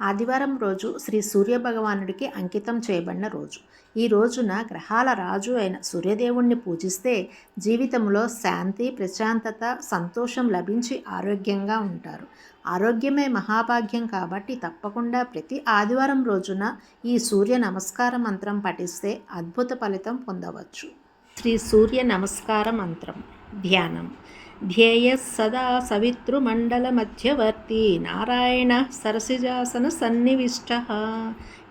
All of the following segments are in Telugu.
ఆదివారం రోజు శ్రీ సూర్యభగవానుడికి అంకితం చేయబడిన రోజు. ఈ రోజున గ్రహాల రాజు అయిన సూర్యదేవుణ్ణి పూజిస్తే జీవితంలో శాంతి ప్రశాంతత సంతోషం లభించి ఆరోగ్యంగా ఉంటారు. ఆరోగ్యమే మహాభాగ్యం కాబట్టి తప్పకుండా ప్రతి ఆదివారం రోజున ఈ సూర్య నమస్కార మంత్రం పఠిస్తే అద్భుత ఫలితం పొందవచ్చు. శ్రీ సూర్య నమస్కార మంత్రం ధ్యానం. ధ్యేయ సదా సవితృమండలమధ్యవర్తి. నారాయణ సరసిజాసన సన్నివిష్ట.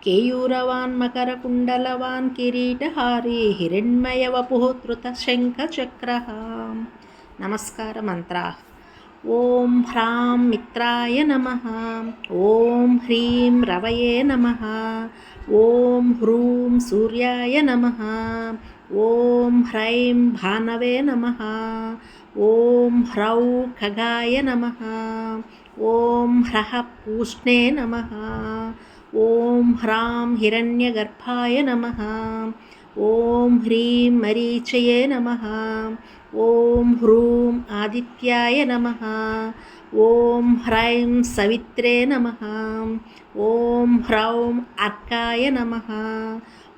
కేయూరవాన్ మకరకుండలవాన్ కిరీటహారీ. హిరణ్మయవపు ధృతశంఖచక్ర నమస్కార మంత్ర ఓం హ్రాం మిత్రాయ నమ. ఓం హ్రీం రవయే నమ. ఓం హ్రూం సూర్యాయ నమ. ఓం హ్రైం భానవే నమ. ఓం హ్రౌ ఖగాయ నమ. ఓం హ్రహ పూష్ణే నమ. ఓం హ్రాం హిరణ్యగర్భాయ నమ. ఓం హ్రీం మరీచయే నమ. ఓం హ్రూం ఆదిత్యాయ నమ. ఓం హ్రైం సవిత్రే నమ. ఓం హ్రౌం అర్కాయ నమ.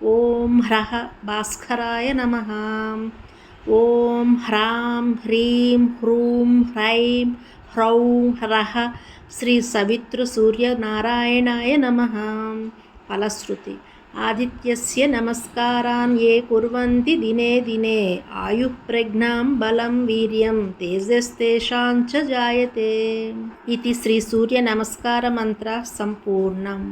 ఓం హ్రహ భాస్కరాయ నమ. ఓం హ్రాం హ్రీం హ్రూం హ్రైం హ్రౌం హ్రహ శ్రీ సవితృ సూర్యనారాయణాయ నమ. ఫలశ్రుతి ఆదిత్యస్య నమస్కారాన్ ఏ కుర్వంతి దినే దినే ఆయుః ప్రజ్ఞాం బలం వీర్యం తేజస్తేషాం చ జాయతే. ఇది శ్రీ సూర్య నమస్కార మంత్ర సంపూర్ణం.